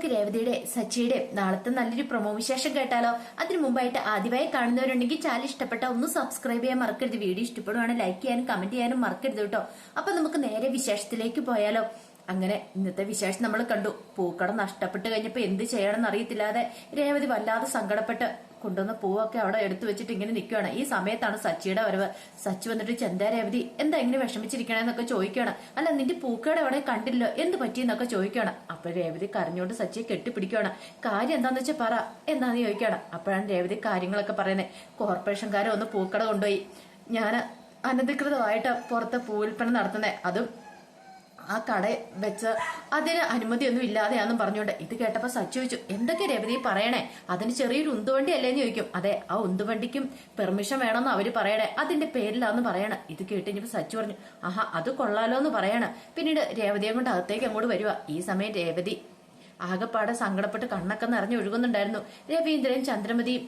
നമുക്ക് രേവതിയുടെ സച്ചിയുടെ നാളത്തെ നല്ലൊരു പ്രൊമോ വിശേഷം കേട്ടാലോ? അതിനു മുമ്പായിട്ട് ആദ്യമായി കാണുന്നവരുണ്ടെങ്കിൽ ചാനൽ ഇഷ്ടപ്പെട്ട ഒന്ന് സബ്സ്ക്രൈബ് ചെയ്യാൻ മറക്കരുത്. വീഡിയോ ഇഷ്ടപ്പെടുവാണെങ്കിൽ ലൈക്ക് ചെയ്യാനും കമന്റ് ചെയ്യാനും മറക്കരുത് കേട്ടോ. അപ്പൊ നമുക്ക് നേരെ വിശേഷത്തിലേക്ക് പോയാലോ. അങ്ങനെ ഇന്നത്തെ വിശേഷം നമ്മൾ കണ്ടു. പൂക്കട നഷ്ടപ്പെട്ട് കഴിഞ്ഞപ്പോ എന്ത് ചെയ്യണമെന്ന് അറിയത്തില്ലാതെ രേവതി വല്ലാതെ സങ്കടപ്പെട്ട് കൊണ്ടുവന്ന പൂവൊക്കെ അവിടെ എടുത്തു വെച്ചിട്ട് ഇങ്ങനെ നിൽക്കുകയാണ് ഈ സമയത്താണ് സച്ചിയുടെ വരവ്. സച്ചി വന്നിട്ട് ചെന്താ രേവതി എന്താ ഇങ്ങനെ വിഷമിച്ചിരിക്കണേന്നൊക്കെ ചോദിക്കുകയാണ്. അല്ല നിന്റെ പൂക്കയുടെ അവിടെ കണ്ടില്ലോ? എന്ത് പറ്റിയെന്നൊക്കെ ചോദിക്കുകയാണ്. അപ്പൊ രേവതി കരഞ്ഞോണ്ട് സച്ചിയെ കെട്ടിപ്പിടിക്കുകയാണ്. കാര്യം എന്താന്ന് വെച്ചാൽ പറ. എന്താന്ന് ചോദിക്കുകയാണ്. അപ്പോഴാണ് രേവതി കാര്യങ്ങളൊക്കെ പറയുന്നത് കോർപ്പറേഷൻകാരെ ഒന്ന് പൂക്കട കൊണ്ടുപോയി. ഞാൻ അനധികൃതമായിട്ട് പുറത്ത് പൂവിൽപ്പന നടത്തുന്നത് അതും ആ കട വെച്ച് അതിന് അനുമതിയൊന്നും ഇല്ലാതെയാന്നും പറഞ്ഞുകൊണ്ട് ഇത് കേട്ടപ്പോ സച്ചു ചോദിച്ചു എന്തൊക്കെ രവതി പറയണേ? അതിന് ചെറിയൊരു ഉന്തുവണ്ടി അല്ലേന്ന് ചോദിക്കും. അതെ ആ ഉന്തുവണ്ടിക്കും പെർമിഷൻ വേണമെന്ന് അവർ പറയണേ. അതിന്റെ പേരിലാന്ന് പറയണ. ഇത് കേട്ട് ഇനിയിപ്പോ സച്ചു പറഞ്ഞു ആഹാ അത് കൊള്ളാലോ എന്ന് പറയണ. പിന്നീട് രേവതിയെ കൊണ്ട് അകത്തേക്ക് അങ്ങോട്ട് വരുവാ. ഈ സമയം രേവതി ആകെപ്പാടെ സങ്കടപ്പെട്ട് കണ്ണൊക്കെ നിറഞ്ഞു ഒഴുകുന്നുണ്ടായിരുന്നു. രവീന്ദ്രൻ ചന്ദ്രമതിയും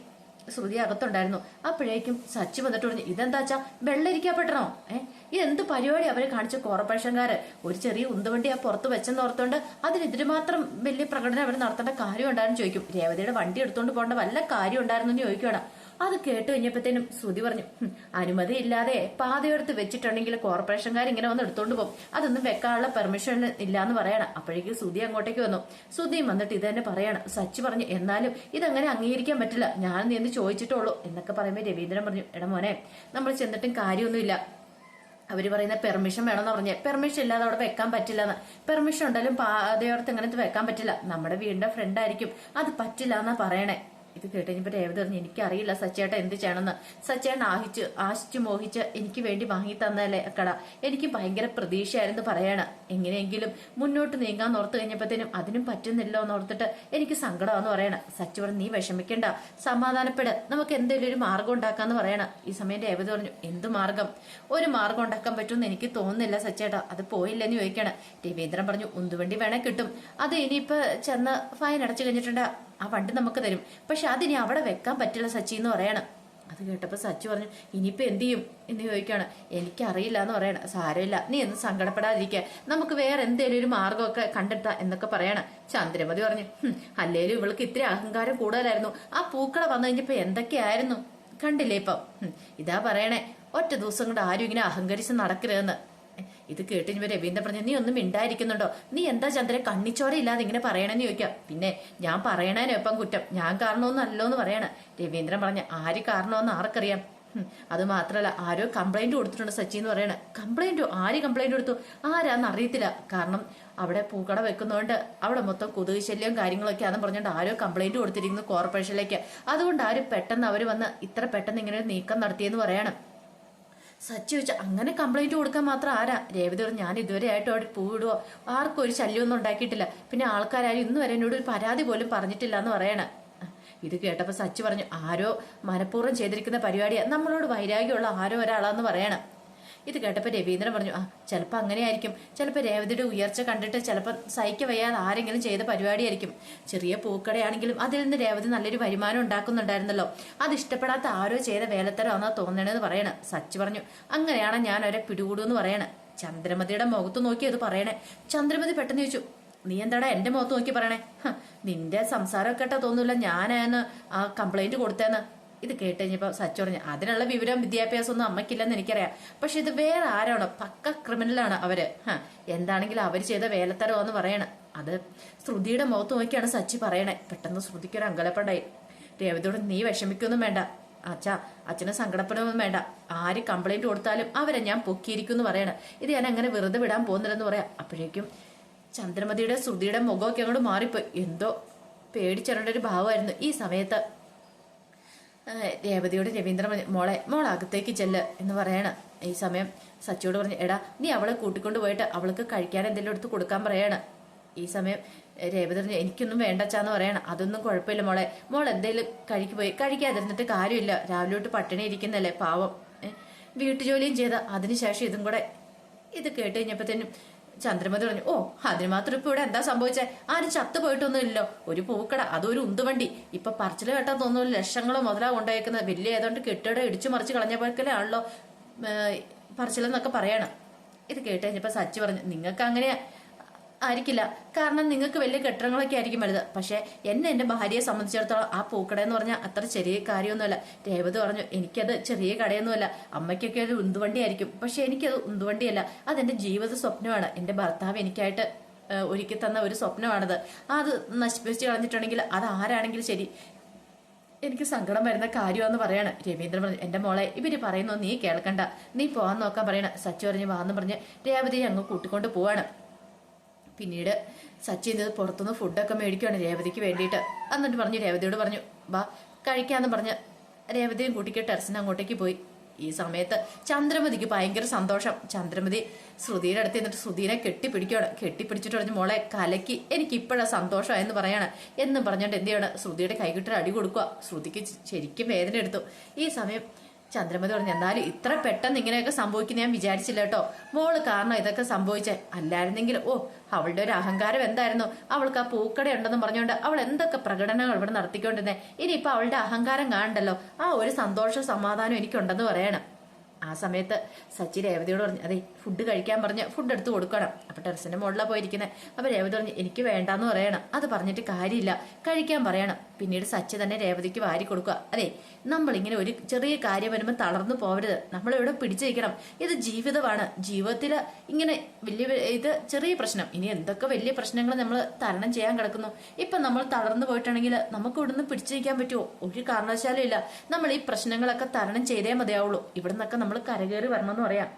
ശ്രുതി അകത്തുണ്ടായിരുന്നു. അപ്പോഴേക്കും സച്ചു വന്നിട്ട് പറഞ്ഞു ഇതെന്താച്ചാ വെള്ളരിക്കപ്പെട്ടണോ ഏ ഇതെന്ത് പരിപാടി അവരെ കാണിച്ച കോർപ്പറേഷൻകാര്? ഒരു ചെറിയ ഉന്തുവണ്ടി ആ പുറത്ത് വെച്ചെന്ന് ഓർത്തോണ്ട് അതിനെതിരെ മാത്രം വലിയ പ്രകടനം അവർ നടത്തേണ്ട കാര്യം ഉണ്ടായിരുന്നു ചോദിക്കും. രേവതിയുടെ വണ്ടി എടുത്തോണ്ട് പോകേണ്ട വല്ല കാര്യം ഉണ്ടായിരുന്നു എന്ന് ചോദിക്കുകയാണ് അത് കേട്ട് കഴിഞ്ഞപ്പോഴത്തേനും ശ്രുതി പറഞ്ഞു അനുമതി ഇല്ലാതെ പാതയോടുത്ത് വെച്ചിട്ടുണ്ടെങ്കിൽ കോർപ്പറേഷൻകാർ ഇങ്ങനെ വന്ന് എടുത്തോണ്ട് പോകും. അതൊന്നും വെക്കാനുള്ള പെർമിഷൻ ഇല്ലാന്ന് പറയണം. അപ്പോഴേക്കും ശ്രുതി അങ്ങോട്ടേക്ക് വന്നു. ശ്രുതിയും വന്നിട്ട് ഇത് തന്നെ പറയണം. സച്ചി പറഞ്ഞു എന്നാലും ഇതങ്ങനെ അംഗീകരിക്കാൻ പറ്റില്ല. ഞാൻ നീ എന്ന് ചോദിച്ചിട്ടുള്ളൂ എന്നൊക്കെ പറയുമ്പോൾ രവീന്ദ്രൻ പറഞ്ഞു എടാ മോനെ നമ്മൾ ചെന്നിട്ടും കാര്യമൊന്നുമില്ല. അവർ പറയുന്ന പെർമിഷൻ വേണമെന്ന് പറഞ്ഞേ പെർമിഷൻ ഇല്ലാതെ അവിടെ വെക്കാൻ പറ്റില്ല എന്ന് പെർമിഷൻ ഉണ്ടെങ്കിലും പാതയോർത്ത് ഇങ്ങനത്തെ വെക്കാൻ പറ്റില്ല. നമ്മുടെ വീടിന്റെ ഫ്രണ്ട് ആയിരിക്കും. അത് പറ്റില്ല എന്നാ പറയണേ. ഇത് കേട്ടുകഴിഞ്ഞപ്പോ രേവതി പറഞ്ഞു എനിക്കറിയില്ല സച്ചേട്ട എന്ത് ചെയ്യണമെന്ന്. സച്ചേട്ടൻ ആഹിച്ചു ആശിച്ചു മോഹിച്ച് എനിക്ക് വേണ്ടി വാങ്ങി തന്നല്ലേ കട. എനിക്ക് ഭയങ്കര പ്രതീക്ഷയായിരുന്നു പറയാണ്. എങ്ങനെയെങ്കിലും മുന്നോട്ട് നീങ്ങാൻ ഓർത്ത് കഴിഞ്ഞപ്പോഴത്തേനും അതിനും പറ്റുന്നില്ലോ എന്ന് ഓർത്തിട്ട് എനിക്ക് സങ്കടമാന്ന് പറയണ. സച്ചു പറഞ്ഞു നീ വിഷമിക്കണ്ട സമാധാനപ്പെട്. നമുക്ക് എന്തെങ്കിലും ഒരു മാർഗം ഉണ്ടാക്കാന്ന് പറയണ. ഈ സമയം രേവതി പറഞ്ഞു എന്ത് മാർഗം? ഒരു മാർഗം ഉണ്ടാക്കാൻ പറ്റുമെന്ന് എനിക്ക് തോന്നുന്നില്ല സച്ചേട്ടാ. അത് പോയില്ലെന്ന് ചോദിക്കണം. രവീന്ദ്രൻ പറഞ്ഞു ഉന്തുവണ്ടി വേണേ കിട്ടും. അത് ഇനിയിപ്പോ ചെന്ന് ഫൈൻ അടച്ചു കഴിഞ്ഞിട്ടുണ്ട് ആ വണ്ടി നമുക്ക് തരും. പക്ഷെ അതിനി അവിടെ വെക്കാൻ പറ്റില്ല സച്ചി എന്ന് പറയണം. അത് കേട്ടപ്പോൾ സച്ചി പറഞ്ഞു ഇനിയിപ്പോൾ എന്ത് ചെയ്യും? എന്ന് ചോദിക്കുകയാണ്. എനിക്കറിയില്ല എന്ന് പറയണം. സാരമില്ല. നീ എന്ന് സങ്കടപ്പെടാതിരിക്കുക നമുക്ക് വേറെ എന്തെങ്കിലും ഒരു മാർഗമൊക്കെ കണ്ടെത്താം എന്നൊക്കെ പറയണം. ചന്ദ്രമതി പറഞ്ഞു "ഹും, അല്ലേലും ഇവൾക്ക് ഇത്തിരി അഹങ്കാരം കൂടുതലായിരുന്നു. ആ പൂക്കള വന്നു കഴിഞ്ഞപ്പോൾ എന്തൊക്കെയായിരുന്നു? കണ്ടില്ലേ ഇപ്പം. ഇതാ പറയണേ ഒറ്റ ദിവസം കൊണ്ട് ആരും ഇങ്ങനെ അഹങ്കരിച്ച് നടക്കരുതെന്ന്. ഇത് കേട്ട് ഇനി രവീന്ദ്രൻ പറഞ്ഞു നീ ഒന്നും മിണ്ടായിരിക്കുന്നുണ്ടോ? നീ എന്താ ചന്ദ്രൻ കണ്ണിച്ചോര ഇല്ലാതെ ഇങ്ങനെ പറയണെന്ന് ചോദിക്കാം. പിന്നെ ഞാൻ പറയണേനോ ഇപ്പം കുറ്റം? ഞാൻ കാരണമൊന്നും അല്ലോ എന്ന് പറയണ. രവീന്ദ്രൻ പറഞ്ഞ ആര് കാരണമെന്ന് ആർക്കറിയാം? അത് മാത്രല്ല ആരോ കംപ്ലൈന്റ് കൊടുത്തിട്ടുണ്ട് സച്ചി എന്ന് പറയണ. കംപ്ലൈന്റോ ആര് കംപ്ലൈന്റ് കൊടുത്തു? ആരാന്ന് അറിയത്തില്ല. കാരണം അവിടെ പൂക്കട വെക്കുന്നതുകൊണ്ട് അവിടെ മൊത്തം കൊതുക് ശല്യവും കാര്യങ്ങളൊക്കെ ആണെന്ന് പറഞ്ഞുകൊണ്ട് ആരോ കംപ്ലൈന്റ് കൊടുത്തിരിക്കുന്നു കോർപ്പറേഷനിലേക്ക് അതുകൊണ്ട് ആരും പെട്ടെന്ന് അവർ വന്ന് ഇത്ര പെട്ടെന്ന് ഇങ്ങനെ ഒരു നീക്കം നടത്തിയെന്ന് പറയണം. സച്ചി വെച്ച അങ്ങനെ കംപ്ലൈന്റ് കൊടുക്കാൻ മാത്രം ആരാ? രേവതി പറഞ്ഞു ഞാൻ ഇതുവരെ ആയിട്ടും അവിടെ പൂവിടുവോ? ആർക്കും ഒരു ശല്യമൊന്നും ഉണ്ടാക്കിയിട്ടില്ല. പിന്നെ ആൾക്കാരും ഇന്ന് വരെ എന്നോട് ഒരു പരാതി പോലും പറഞ്ഞിട്ടില്ല എന്ന് പറയണേ. ഇത് കേട്ടപ്പോൾ സച്ചി പറഞ്ഞു ആരോ മനഃപൂർവം ചെയ്തിരിക്കുന്ന പരിപാടിയാ. നമ്മളോട് വൈരാഗ്യമുള്ള ആരോ ഒരാളാന്ന് പറയണം. ഇത് കേട്ടപ്പോൾ രവീന്ദ്രൻ പറഞ്ഞു ആ ചിലപ്പോൾ അങ്ങനെയായിരിക്കും. ചിലപ്പോൾ രേവതിയുടെ ഉയർച്ച കണ്ടിട്ട് ചിലപ്പോൾ സഹിക്ക വയ്യാതെ ആരെങ്കിലും ചെയ്ത പരിപാടിയായിരിക്കും. ചെറിയ പൂക്കടയാണെങ്കിലും അതിൽ നിന്ന് രേവതി നല്ലൊരു വരുമാനം ഉണ്ടാക്കുന്നുണ്ടായിരുന്നല്ലോ. അത് ഇഷ്ടപ്പെടാത്ത ആരോ ചെയ്ത വേലത്തരമാണെന്നാ തോന്നണേന്ന് പറയണേ. സച്ചി പറഞ്ഞു അങ്ങനെയാണ് ഞാൻ അവരെ പിടികൂടുമെന്ന് പറയണേ. ചന്ദ്രമതിയുടെ മുഖത്ത് നോക്കി അത് പറയണേ. ചന്ദ്രമതി പെട്ടെന്ന് ചോദിച്ചു നീ എന്താടാ എന്റെ മുഖത്ത് നോക്കി പറയണേ? നിന്റെ സംസാരം കേട്ടാ തോന്നൂല. ഞാൻ ആ കംപ്ലൈന്റ് കൊടുത്തേന്ന് ഇത് കേട്ട് കഴിഞ്ഞപ്പോ സച്ചു പറഞ്ഞു അതിനുള്ള വിവരം വിദ്യാഭ്യാസം ഒന്നും അമ്മയ്ക്കില്ലെന്ന് എനിക്കറിയാം. പക്ഷെ ഇത് വേറെ ആരാണ്? പക്ക ക്രിമിനലാണ് അവർ. എന്താണെങ്കിലും അവർ ചെയ്ത വേലത്തരോ എന്ന് പറയണ. അത് ശ്രുതിയുടെ മുഖത്ത് നോക്കിയാണ് സച്ചി പറയണേ. പെട്ടെന്ന് ശ്രുതിക്ക് ഒരു അങ്കലപ്പണ്ടായി. രേവതിയോട് നീ വിഷമിക്കൊന്നും വേണ്ട. അച്ഛാ അച്ഛന് സങ്കടപ്പെടുമൊന്നും വേണ്ട. ആര് കംപ്ലൈന്റ് കൊടുത്താലും അവരെ ഞാൻ പൊക്കിയിരിക്കും എന്ന് പറയണ. ഇത് ഞാൻ അങ്ങനെ വെറുതെ വിടാൻ പോകുന്നില്ലെന്ന് പറയാം. അപ്പോഴേക്കും ചന്ദ്രമതിയുടെ ശ്രുതിയുടെ മുഖമൊക്കെ അങ്ങോട്ട് മാറിപ്പോയി. എന്തോ പേടിച്ചറിയേണ്ട ഒരു ഭാവമായിരുന്നു. ഈ സമയത്ത് രേവതിയോട് രവീന്ദ്രൻ പറഞ്ഞു മോളെ മോൾ അകത്തേക്ക് ചെല്ല് എന്ന് പറയണ ഈ സമയം. സച്ചിയോട് പറഞ്ഞു എടാ നീ അവളെ കൂട്ടിക്കൊണ്ട് പോയിട്ട് അവൾക്ക് കഴിക്കാൻ എന്തെങ്കിലും എടുത്ത് കൊടുക്കാൻ പറയാണ്. ഈ സമയം രേവതി പറഞ്ഞു എനിക്കൊന്നും വേണ്ടച്ചാന്ന് പറയണം. അതൊന്നും കുഴപ്പമില്ല മോളെ. മോൾ എന്തേലും കഴിക്ക് പോയി കഴിക്കാതിരുന്നിട്ട് കാര്യമില്ല. രാവിലെ തൊട്ട് പട്ടിണി ഇരിക്കുന്നല്ലേ പാവം. വീട്ടുജോലിയും ചെയ്ത. അതിനുശേഷം ഇതും കൂടെ ഇത് കേട്ട് കഴിഞ്ഞപ്പോഴത്തേനും ചന്ദ്രമതി പറഞ്ഞു ഓ അതിന് മാത്രം ഇപ്പൊ ഇവിടെ എന്താ സംഭവിച്ചേ? ആരും ചത്തു പോയിട്ടൊന്നും ഇല്ലല്ലോ ഒരു പൂക്കട അതൊരു ഉന്തുവണ്ടി. ഇപ്പൊ പറച്ചിൽ കേട്ടാൻ തോന്നുന്നു ലക്ഷങ്ങളോ മുതലാ കൊണ്ടുപോയേക്കുന്നത്. വലിയ ഏതാണ്ട് കെട്ടിടം ഇടിച്ചു മറിച്ച് കളഞ്ഞ കളഞ്ഞപ്പോഴേക്കലാണല്ലോ പറച്ചിലെന്നൊക്കെ പറയണം. ഇത് കേട്ട് കഴിഞ്ഞപ്പോ സച്ചി പറഞ്ഞു നിങ്ങൾക്ക് അങ്ങനെ ആയിരിക്കില്ല. കാരണം നിങ്ങൾക്ക് വലിയ കെട്ടിടങ്ങളൊക്കെ ആയിരിക്കും വലുത്. പക്ഷെ എന്നെ എന്റെ ഭാര്യയെ സംബന്ധിച്ചിടത്തോളം ആ പൂക്കട എന്ന് പറഞ്ഞാൽ അത്ര ചെറിയ കാര്യമൊന്നുമല്ല. രേവതി പറഞ്ഞു എനിക്കത് ചെറിയ കടയൊന്നുമല്ല. അമ്മയ്ക്കൊക്കെ ഒരു ഉന്തുവണ്ടി ആയിരിക്കും പക്ഷെ എനിക്കത് ഉന്തുവണ്ടിയല്ല. അതെന്റെ ജീവിത സ്വപ്നമാണ്. എന്റെ ഭർത്താവ് എനിക്കായിട്ട് ഒരുക്കി തന്ന ഒരു സ്വപ്നമാണത്. അത് നശിപ്പിച്ച് കളഞ്ഞിട്ടുണ്ടെങ്കിൽ അത് ആരാണെങ്കിലും ശരി. എനിക്ക് സങ്കടം വരുന്ന കാര്യമാണെന്ന് പറയാണ്. രവീന്ദ്രൻ പറഞ്ഞു എന്റെ മോളെ ഇവർ പറയുന്നു നീ കേൾക്കണ്ട. നീ പോവാൻ നോക്കാൻ പറയണ. സച്ചു പറഞ്ഞു വാന്ന് പറഞ്ഞ് രേവതിയെ അങ്ങ് കൂട്ടിക്കൊണ്ട് പോവാണ്. പിന്നീട് സച്ചിൻ ഇത് പുറത്തുനിന്ന് ഫുഡൊക്കെ മേടിക്കുകയാണ് രേവതിക്ക് വേണ്ടിയിട്ട്. എന്നിട്ട് പറഞ്ഞു രേവതിയോട് പറഞ്ഞു വാ കഴിക്കാന്ന് പറഞ്ഞ് രേവതിയും കൂട്ടിക്ക് ടെറസിന് അങ്ങോട്ടേക്ക് പോയി. ഈ സമയത്ത് ചന്ദ്രമതിക്ക് ഭയങ്കര സന്തോഷം. ചന്ദ്രമതി ശ്രുതിയുടെ അടുത്ത് എന്നിട്ട് ശ്രുതിനെ കെട്ടിപ്പിടിക്കുകയാണ് കെട്ടിപ്പിടിച്ചിട്ട് പറഞ്ഞു മോളെ കലക്കി എനിക്ക് ഇപ്പോഴാ സന്തോഷം എന്ന് പറയാണ്. എന്നും പറഞ്ഞുകൊണ്ട് എന്ത് ചെയ്യണം? ശ്രുതിയുടെ കൈകിട്ടൊരു അടി കൊടുക്കുക ശ്രുതിക്ക് ശരിക്കും വേദന എടുത്തു. ഈ സമയം ചന്ദ്രമതി പറഞ്ഞു എന്നാലും ഇത്ര പെട്ടെന്ന് ഇങ്ങനെയൊക്കെ സംഭവിക്കുന്ന ഞാൻ വിചാരിച്ചില്ല കേട്ടോ. മോൾ കാരണം ഇതൊക്കെ സംഭവിച്ചേ. അല്ലായിരുന്നെങ്കിൽ ഓ അവളുടെ ഒരു അഹങ്കാരം എന്തായിരുന്നു? അവൾക്ക് ആ പൂക്കട ഉണ്ടെന്ന് പറഞ്ഞുകൊണ്ട് അവൾ എന്തൊക്കെ പ്രകടനങ്ങൾ ഇവിടെ നടത്തിക്കൊണ്ടിരുന്നേ. ഇനിയിപ്പൊ അവളുടെ അഹങ്കാരം കാണണ്ടല്ലോ. ആ ഒരു സന്തോഷവും സമാധാനവും എനിക്കുണ്ടെന്ന് പറയണം. ആ സമയത്ത് സച്ചി രേവതിയോട് പറഞ്ഞു അതെ ഫുഡ് കഴിക്കാൻ പറഞ്ഞ് ഫുഡ് എടുത്ത് കൊടുക്കണം. അപ്പൊ ടെറസിന്റെ മുകളിലാണ് പോയിരിക്കുന്നത് അപ്പൊ രേവതി പറഞ്ഞു എനിക്ക് വേണ്ടാന്ന് പറയണം. അത് പറഞ്ഞിട്ട് കാര്യമില്ല. കഴിക്കാൻ പറയണം. പിന്നീട് സച്ചി തന്നെ രേവതിക്ക് വാരി കൊടുക്കുക. അതെ നമ്മളിങ്ങനെ ഒരു ചെറിയ കാര്യം വരുമ്പോൾ തളർന്നു പോവരുത്. നമ്മൾ ഇവിടെ പിടിച്ചു ഇത് ജീവിതമാണ്. ജീവിതത്തിൽ ഇങ്ങനെ വലിയ ഇത് ചെറിയ പ്രശ്നം. ഇനി എന്തൊക്കെ വലിയ പ്രശ്നങ്ങൾ നമ്മൾ തരണം ചെയ്യാൻ കിടക്കുന്നു? ഇപ്പൊ നമ്മൾ തളർന്നു പോയിട്ടാണെങ്കിൽ നമുക്ക് ഇവിടുന്ന് പിടിച്ചിരിക്കാൻ പറ്റുമോ ഒരു കാരണവശാലും ഇല്ല. നമ്മൾ ഈ പ്രശ്നങ്ങളൊക്കെ തരണം ചെയ്തേ മതിയാവുള്ളൂ. ഇവിടെ നിന്നൊക്കെ നമ്മൾ കരകയറി വരണമെന്ന് പറയാം.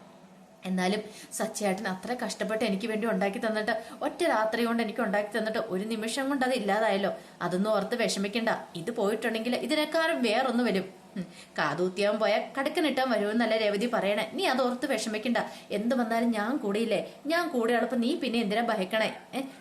എന്നാലും സച്ചേട്ടൻ അത്ര കഷ്ടപ്പെട്ട് എനിക്ക് വേണ്ടി ഉണ്ടാക്കി തന്നിട്ട് ഒറ്റ രാത്രി കൊണ്ട് എനിക്ക് ഉണ്ടാക്കി തന്നിട്ട് ഒരു നിമിഷം കൊണ്ട് അത് ഇല്ലാതായല്ലോ. അതൊന്നും ഓർത്ത് വിഷമിക്കണ്ട. ഇത് പോയിട്ടുണ്ടെങ്കിൽ ഇതിനേക്കാളും വേറൊന്ന് വരും. കാതൂത്തിയാൻ പോയാൽ കടുക്കനിട്ടാൻ വരുമെന്നല്ല രേവതി പറയണേ. നീ അത് ഓർത്ത് വിഷമിക്കണ്ട. എന്ത് വന്നാലും ഞാൻ കൂടെയില്ലേ? ഞാൻ കൂടെയുള്ളപ്പോൾ നീ പിന്നെ എന്തിനാ ഭയക്കണേ?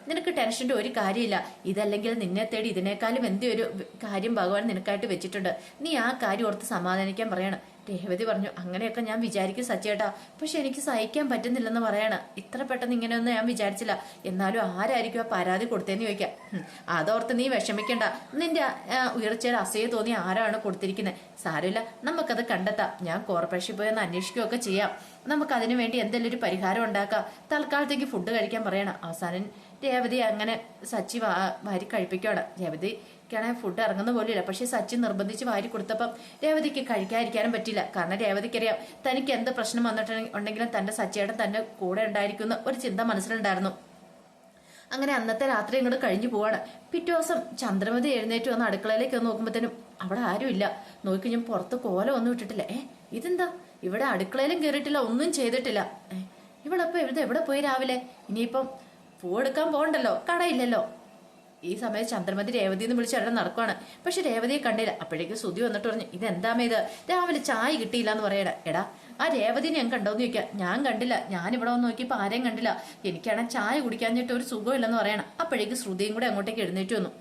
നിനക്ക് ടെൻഷന്റെ ഒരു കാര്യമില്ല. ഇതല്ലെങ്കിൽ നിന്നെ തേടി ഇതിനേക്കാളും എന്തൊരു കാര്യം ഭഗവാൻ നിനക്കായിട്ട് വെച്ചിട്ടുണ്ട്. നീ ആ കാര്യം ഓർത്ത് സമാധാനിക്കാൻ പറയണം. രേവതി പറഞ്ഞു അങ്ങനെയൊക്കെ ഞാൻ വിചാരിക്കും സച്ചേട്ടാ. പക്ഷെ എനിക്ക് സഹിക്കാൻ പറ്റുന്നില്ലെന്ന് പറയാണ്. ഇത്ര പെട്ടെന്ന് ഇങ്ങനെയൊന്നും ഞാൻ വിചാരിച്ചില്ല. എന്നാലും ആരായിരിക്കും ആ പരാതി കൊടുത്തേന്ന് ചോദിക്കാം. അതോർത്ത് നീ വിഷമിക്കണ്ട. നിന്റെ ഉയർച്ചയുടെ അസൂയ തോന്നി ആരാണ് കൊടുത്തിരിക്കുന്നത് സാരമില്ല നമുക്കത് കണ്ടെത്താം. ഞാൻ കോർപ്പറേഷനിൽ പോയി ഒന്ന് അന്വേഷിക്കുകയൊക്കെ ചെയ്യാം. നമുക്ക് അതിനു വേണ്ടി എന്തെങ്കിലും ഒരു പരിഹാരം ഉണ്ടാക്കാം. തൽക്കാലത്തേക്ക് ഫുഡ് കഴിക്കാൻ പറയണം. അവസാനം രേവതി അങ്ങനെ സച്ചി വാരി കഴിപ്പിക്കുകയാണ്. രേവതിക്കാണെങ്കിൽ ഫുഡ് ഇറങ്ങുന്ന പോലെയല്ല. പക്ഷെ സച്ചിൻ നിർബന്ധിച്ച് വാരി കൊടുത്തപ്പം രേവതിക്ക് കഴിക്കാതിരിക്കാനും പറ്റില്ല. കാരണം രേവതിക്കറിയാം തനിക്ക് എന്ത് പ്രശ്നം വന്നിട്ടുണ്ടെങ്കിലും തന്റെ സച്ചിയേട്ടൻ തന്റെ കൂടെ ഉണ്ടായിരിക്കുന്ന ഒരു ചിന്ത മനസ്സിലുണ്ടായിരുന്നു. അങ്ങനെ അന്നത്തെ രാത്രി ഇങ്ങോട്ട് കഴിഞ്ഞു പോവാണ്. പിറ്റേ ദിവസം ചന്ദ്രമതി എഴുന്നേറ്റ് വന്ന് അടുക്കളയിലേക്ക് വന്ന് നോക്കുമ്പോഴത്തേനും അവിടെ ആരുമില്ല നോക്കി ഞാൻ പുറത്ത് കോല ഒന്നും ഇട്ടിട്ടില്ല. ഏ ഇതെന്താ? ഇവിടെ അടുക്കളയിലും കയറിയിട്ടില്ല ഒന്നും ചെയ്തിട്ടില്ല. ഏ ഇവളപ്പോ ഇവിടെ എവിടെ പോയി രാവിലെ? ഇനിയിപ്പം പൂ എടുക്കാൻ പോകണ്ടല്ലോ കടയില്ലല്ലോ. ഈ സമയത്ത് ചന്ദ്രമതി രേവതി എന്ന് വിളിച്ച് അവിടെ നടക്കുവാണ്. പക്ഷെ രേവതിയെ കണ്ടില്ല. അപ്പോഴേക്കും സുതി വന്നിട്ട് പറഞ്ഞു ഇതെന്താമേ ഇത്? രാവിലെ ചായ കിട്ടിയില്ല എന്ന് പറയണ. എടാ ആ രേവതി ഞാൻ കണ്ടോന്ന് ചോദിക്കാം. ഞാൻ കണ്ടില്ല. ഞാൻ ഇവിടെ വന്ന് നോക്കിയപ്പോൾ ആരെയും കണ്ടില്ല. എനിക്കാണെങ്കിൽ ചായ കുടിക്കാഞ്ഞിട്ട് ഒരു സുഖമില്ലെന്ന് പറയണം. അപ്പോഴേക്കും ശ്രുതിയും കൂടെ അങ്ങോട്ടേക്ക് എഴുന്നേറ്റ് വന്നു.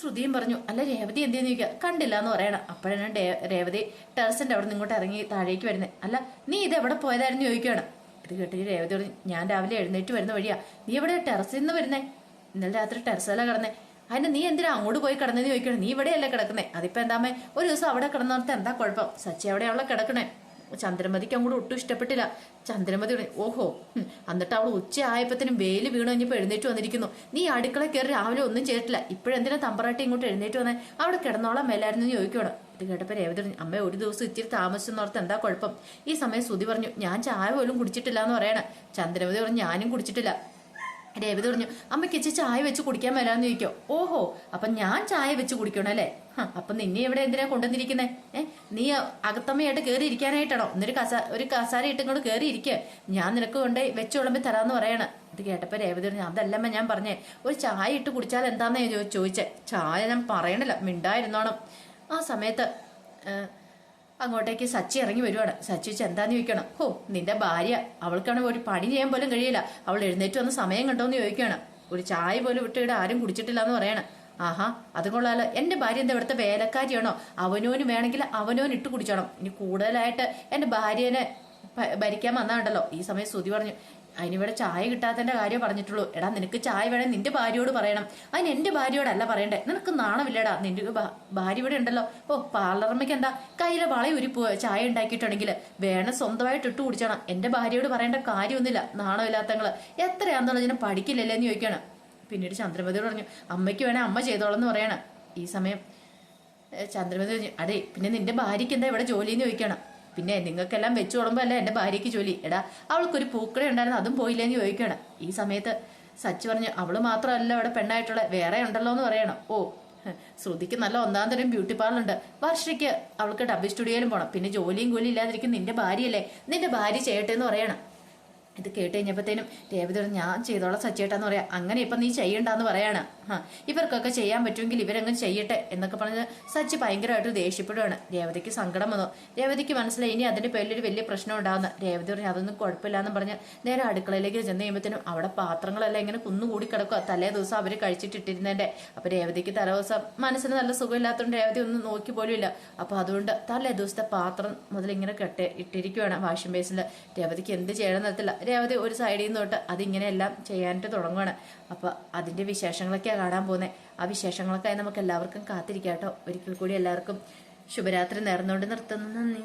ശ്രുതിയും പറഞ്ഞു അല്ല രേവതി എന്തെന്ന് ചോദിക്കുക കണ്ടില്ല എന്ന് പറയണം. അപ്പോഴാണ് രേവതി ടെറസിന്റെ അവിടെ നിന്ന് ഇങ്ങോട്ട് ഇറങ്ങി താഴേക്ക് വരുന്നത് അല്ല നീ ഇത് എവിടെ പോയതായിരുന്നു? ചോദിക്കുകയാണ് ഇത് കേട്ടിട്ട് രേവതി പറഞ്ഞു ഞാൻ രാവിലെ എഴുന്നേറ്റ് വരുന്ന വഴിയാ. നീ എവിടെ ടെറസിൽ നിന്ന് വരുന്നേ? ഇന്നലെ രാത്രി ടെറസല കിടന്നേ. അതിന് നീ എന്തിനാ അങ്ങോട്ട് പോയി കിടന്നെന്ന് ചോദിക്കണം? നീ ഇവിടെയല്ലേ കിടക്കുന്നേ? അതിപ്പോ എന്താമേ ഒരു ദിവസം അവിടെ കിടന്നോർത്ത് എന്താ കുഴപ്പം? സച്ചി അവിടെ അവളെ കിടക്കണേ. ചന്ദ്രമതിക്ക് അങ്ങോട്ട് ഒട്ടും ഇഷ്ടപ്പെട്ടില്ല. ചന്ദ്രമതി ഓഹോ എന്നിട്ട് അവൾ ഉച്ച ആയപ്പത്തിനും വേൽ വീണ് കഴിഞ്ഞപ്പോ എഴുന്നേറ്റ് വന്നിരിക്കുന്നു. നീ അടുക്കള കയറി രാവിലെ ഒന്നും ചെയ്തിട്ടില്ല. ഇപ്പോഴെന്തിനാ തമ്പറാട്ടി ഇങ്ങോട്ട് എഴുന്നേറ്റ് വന്നേ? അവിടെ കിടന്നോളാം മേലായിരുന്നു ചോദിക്കണം ഇത് കേട്ടപ്പോ രേവതി അമ്മ ഒരു ദിവസം ഇത്തിരി താമസിച്ചെന്നോർത്ത് എന്താ കുഴപ്പം? ഈ സമയം ശ്രുതി പറഞ്ഞു ഞാൻ ചായ പോലും കുടിച്ചിട്ടില്ല എന്ന് പറയണ. ചന്ദ്രമതി പറഞ്ഞു ഞാനും കുടിച്ചിട്ടില്ല. രേവതി പറഞ്ഞു അമ്മയ്ക്ക് ഇച്ചി ചായ വെച്ച് കുടിക്കാൻ വരാന്ന് ചോദിക്കോ. ഓഹോ അപ്പൊ ഞാൻ ചായ വെച്ച് കുടിക്കണം അല്ലേ? അപ്പൊ നിന്നെ ഇവിടെ എന്തിനാ കൊണ്ടുവന്നിരിക്കുന്നേ? ഏ നീ അകത്തമ്മയായിട്ട് കയറി ഇരിക്കാനായിട്ടാണോ എന്നൊരു കസ ഒരു കസാര ഇട്ട് ഇങ്ങോട്ട് കയറി ഇരിക്കുക ഞാൻ നിനക്ക് കൊണ്ട് വെച്ച് വിളമ്പി തരാന്ന് പറയണ. ഇത് കേട്ടപ്പോ രേവതി പറഞ്ഞു അതല്ലമ്മ ഞാൻ പറഞ്ഞേ ഒരു ചായ ഇട്ട് കുടിച്ചാൽ എന്താന്ന് ചോദിച്ചേ? ചായ ഞാൻ പറയണില്ല മിണ്ടായിരുന്നോണം. ആ സമയത്ത് അങ്ങോട്ടേക്ക് സച്ചി ഇറങ്ങി വരുവാണ്. സച്ചി ചെന്താന്ന് ചോദിക്കണം ഹോ നിന്റെ ഭാര്യ. അവൾക്കാണ് ഒരു പണി ചെയ്യാൻ പോലും കഴിയില്ല. അവൾ എഴുന്നേറ്റ് വന്ന് സമയം കണ്ടോന്ന് ചോദിക്കുകയാണ്. ഒരു ചായ പോലും വിട്ടിവിടെ ആരും കുടിച്ചിട്ടില്ല എന്ന് പറയണം. ആഹാ അത് കൊള്ളാലോ. എന്റെ ഭാര്യ എന്താ ഇവിടുത്തെ വേലക്കാരിയാണോ? അവനോന് വേണമെങ്കിൽ അവനോൻ ഇട്ട് കുടിച്ചോണം. ഇനി കൂടുതലായിട്ട് എന്റെ ഭാര്യനെ ഭരിക്കാൻ വന്നാണ്ടല്ലോ. ഈ സമയം ശ്രുതി പറഞ്ഞു. അതിനിവിടെ ചായ കിട്ടാത്തതിന്റെ കാര്യം പറഞ്ഞിട്ടുള്ളൂ. എടാ നിനക്ക് ചായ വേണേ നിന്റെ ഭാര്യയോട് പറയണം. അതിന് എന്റെ ഭാര്യയോടല്ല പറയണ്ടേ? നിനക്ക് നാണമില്ലടാ. നിന്റെ ഭാര്യ ഇവിടെ ഉണ്ടല്ലോ. ഓ പാർലറമ്മയ്ക്ക് എന്താ? കയ്യിലെ വള ഒരു ചായ ഉണ്ടാക്കിയിട്ടുണ്ടെങ്കിൽ വേണം സ്വന്തമായിട്ട് ഇട്ട് കുടിച്ചണം. എന്റെ ഭാര്യയോട് പറയേണ്ട കാര്യമൊന്നുമില്ല. നാണമില്ലാത്തങ്ങൾ. എത്രയാണെന്നുള്ളതിനെ പഠിക്കില്ലല്ലേ എന്ന് ചോദിക്കണം. പിന്നീട് ചന്ദ്രമതിയോട് പറഞ്ഞു അമ്മയ്ക്ക് വേണേ അമ്മ ചെയ്തോളാം എന്ന് പറയണം. ഈ സമയം ചന്ദ്രമതി അതെ പിന്നെ നിന്റെ ഭാര്യയ്ക്ക് എന്താ ഇവിടെ ജോലി? എന്ന് ചോദിക്കണം. പിന്നെ നിങ്ങൾക്കെല്ലാം വെച്ചു കൊടുമ്പോ അല്ല എന്റെ ഭാര്യയ്ക്ക് ജോലി. എടാ അവൾക്കൊരു പൂക്കട ഉണ്ടായിരുന്നു അതും പോയില്ലെന്ന് ചോദിക്കണം ഈ സമയത്ത് സച്ച് പറഞ്ഞു അവൾ മാത്രമല്ല അവിടെ പെണ്ണായിട്ടുള്ള വേറെ ഉണ്ടല്ലോ എന്ന് പറയണം. ഓ ശ്രുതിക്ക് നല്ല ഒന്നാം തരം ബ്യൂട്ടി പാർലർ ഉണ്ട്. വർഷയ്ക്ക് അവൾക്ക് ഡബ്ബി സ്റ്റുഡിയോയിലും പോകണം പിന്നെ ജോലിയും കൂലി ഇല്ലാതിരിക്കും നിന്റെ ഭാര്യയല്ലേ? നിന്റെ ഭാര്യ ചെയ്യട്ടെ എന്ന് പറയണം. ഇത് കേട്ട് കഴിഞ്ഞപ്പോഴത്തേനും രേവതി ഞാൻ ചെയ്തോളാം സച്ചേട്ടാന്ന് പറയാം. അങ്ങനെ ഇപ്പം നീ ചെയ്യണ്ടെന്ന് പറയാണ്. ആ ഇവർക്കൊക്കെ ചെയ്യാൻ പറ്റുമെങ്കിൽ ഇവരങ്ങ് ചെയ്യട്ടെ എന്നൊക്കെ പറഞ്ഞ് സച്ചി ഭയങ്കരമായിട്ട് ദേഷ്യപ്പെടുകയാണ് രേവതിക്ക് സങ്കടം വന്നു. രേവതിക്ക് മനസ്സിലായി ഇനി അതിന്റെ പേരിൽ ഒരു വലിയ പ്രശ്നം ഉണ്ടാകുന്ന രേവതി പറഞ്ഞു അതൊന്നും കുഴപ്പമില്ലാന്ന് പറഞ്ഞ് നേരെ അടുക്കളയിലേക്ക് ചെന്ന് കഴിയുമ്പോഴത്തേനും അവിടെ പാത്രങ്ങളെല്ലാം ഇങ്ങനെ കുന്നുകൂടി കിടക്കുക തലേ ദിവസം അവർ കഴിച്ചിട്ടിട്ടിരുന്നതിന്റെ അപ്പോൾ രേവതിക്ക് തലേ ദിവസം മനസ്സിന് നല്ല സുഖമില്ലാത്തതുകൊണ്ട് രേവതി ഒന്നും നോക്കി പോലും അപ്പോൾ അപ്പൊ അതുകൊണ്ട് തലേ ദിവസത്തെ പാത്രം മുതൽ ഇങ്ങനെ കെട്ടി ഇട്ടിരിക്കുവാണ് വാഷിംഗ് ബേസിൽ രേവതിക്ക് എന്ത് ചെയ്യണം എന്നറിയത്തില്ല രേവതി ഒരു സൈഡിൽ നിന്ന് തൊട്ട് അതിങ്ങനെ എല്ലാം ചെയ്യാനായിട്ട് തുടങ്ങുകയാണ് അപ്പൊ അതിന്റെ വിശേഷങ്ങളൊക്കെയാണ് കാണാൻ പോകുന്നത് ആ വിശേഷങ്ങളൊക്കെ നമുക്ക് എല്ലാവർക്കും കാത്തിരിക്കാം കേട്ടോ ഒരിക്കൽ കൂടി എല്ലാവർക്കും ശുഭരാത്രി നേർന്നുകൊണ്ട് നിർത്തുന്നു. നന്ദി.